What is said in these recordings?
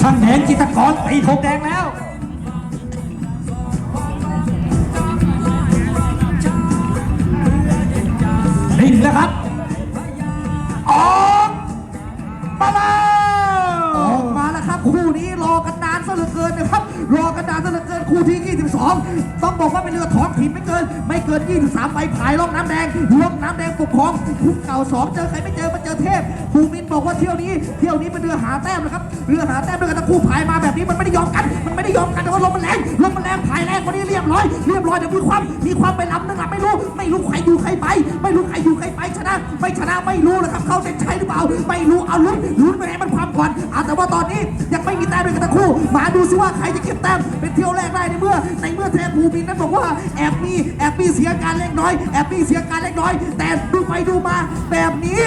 ช่างแดงจิตกรตีธงแดงแล้วนิ่งแล้วครับ ออกมาแล้วออกมาแล้วครับ คู่นี้รอกันนานซะเหลือเกินนะครับ รอกันนานซะเหลือเกิน คู่ที่ 22 ต้องบอกว่าเป็นเรือท้องถิ่นไม่เกิน ไม่เกิน 23ใบพายล่องน้ำแดงล่องน้ำแดงปกครองคุกเก่าสองเจอใครไม่เจอมาเจอเทพภูมินบอกว่าเที่ยวนี้ เที่ยวนี้เป็นเรือหาแต้มนะครับ เรือหาแต้มด้วยกันทั้งคู่พายมาแบบนี้มันไม่ได้ยอมกัน มันไม่ได้ยอมกันแต่ว่าลมมันแรงลมมันแรงพายแรงว่านี้เรียบร้อย เรียบร้อยเดี๋ยวมีความมีความไปล้ำนึงอะไม่รู้ ไม่รู้ใครอยู่ใครไป ไม่รู้ใครอยู่ใครไปชนะ ไม่ชนะไม่รู้นะครับเข้าเส้นชัยหรือเปล่า ไม่รู้เอาลุ้นลุ้นไปให้มันความก่อนอะแต่ว่าตอนนี้ยังไม่มีแต้มด้วยกันทั้งคู่ มาดูซิว่าใครจะเก็บแต้มเป็นเที่ยวแรกได้ในเมื่อ ในเมื่อเทพภูมินนั้นบอกว่าแอบมีแอบมีเสียการเล็กน้อยแอบมีเสียการเล็กน้อย แต่ดูไปดูมาแบบนี้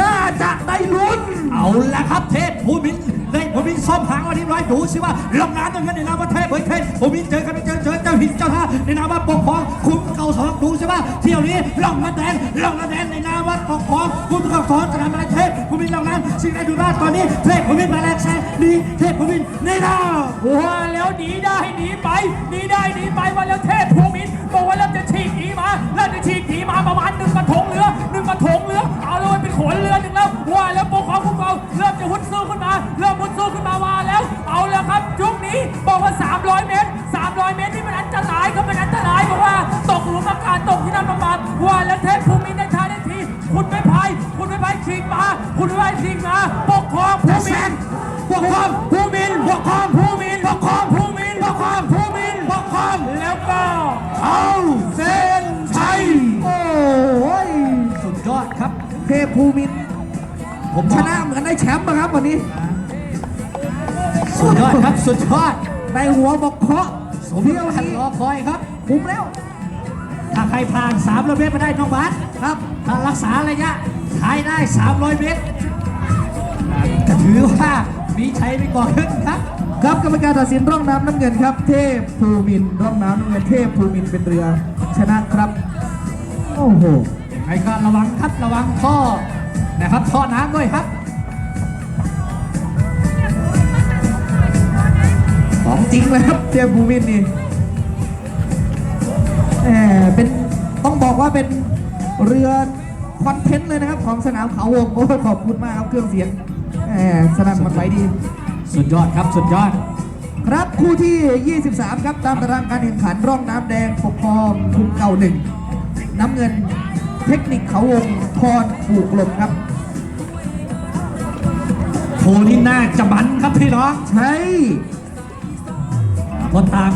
น่าจะได้ลุ้น เอาละครับเทพภูมินได้ภูมินซ่อมหางวันนี้ร้อยดูสิว่าลำน้ำตรงนี้ในนามว่าเทพเฮ้ยเทพภูมินเจอกันไม่เจอเจอเจ้าหินเจ้าท่าในนามว่าปกครองคุ้มเก่าสองดูสิว่าเที่ยวนี้ลองมาแดงลองมาแดงในนามว่าปกครองคุ้มเก่าสองจะทำอะไรเทพภูมินลองน้ำสิ่งใดดูได้ตอนนี้เทพภูมินมาแรงแซงดีเทพภูมินในนามว่าแล้วหนีได้ หนีไปหนีได้หนีไปว่าแล้วเทพภูมินบอกว่าเริ่มจะฉีกหนีมาเริ่มจะฉีกหนีมาประมาณหนึ่งกระทงเรือหนึ่งกระทงเรือเอาเลยเป็นขนเรือหนึ่งแล้วว่าแล้วปกครองคุ้มเราเริ่มจะหุดสู้ขึ้นมาเริ่มหุดสู้ขึ้นมาว่าแล้ว เอาแล้วครับยุคนี้บอกว่า 300 เมตร 300 เมตรนี่มันอันตรายก็เป็นอันตรายบอกว่า ตกหลุมอากาศตกที่นั่นประมาณว่าแล้วเทพภูมินได้ทายได้ทีคุณไม่พายคุณไม่พายฉีกมา คุณไม่พายฉีกมาปกครองภูมินปกครองภูมินปกครอง เทพภูมินผมบชอกนะเหมือนได้แชมป์นะครับวันนี้ สุดยอดครับสุดยอดในหัวบอกเคาะสมเที่ยวทันนี้รอคอยครับคุ้มแล้ว ถ้าใครผ่าน300เมตรมาได้น้องบาสครับ ถ้ารักษาระยะท้ายได้ 300 เมตรก็ถือว่ามีชัยไปก่อนครับครับกรรมการตัดสินร่องน้ำน้ำเงินครับ เทพภูมินทร์ร่องน้ำน้ำเงินเทพภูมินทร์เป็นเรือชนะครับ โอ้โห ยังไงก็ระวังครับระวังท่อนะครับท่อน้ำด้วยครับของจริงเลยครับเทพภูมินทร์นี่แหมเป็นต้องบอกว่าเป็นเรือคอนเทนต์เลยนะครับ ของสนามเขาวงโอ้ยขอบคุณมากครับเครื่องเสียงแหมสนั่นหมันไหวดี สุดยอดครับสุดยอด ครับคู่ที่ 23 ครับตามตารางการแข่งขันร่องน้ำแดงปกครองทุนเก่าหนึ่งน้ำเงิน เทคนิคเขาวงพรปลูกลมครับโทนี่น่าจะมันครับพี่น้องใช่เพราะตาม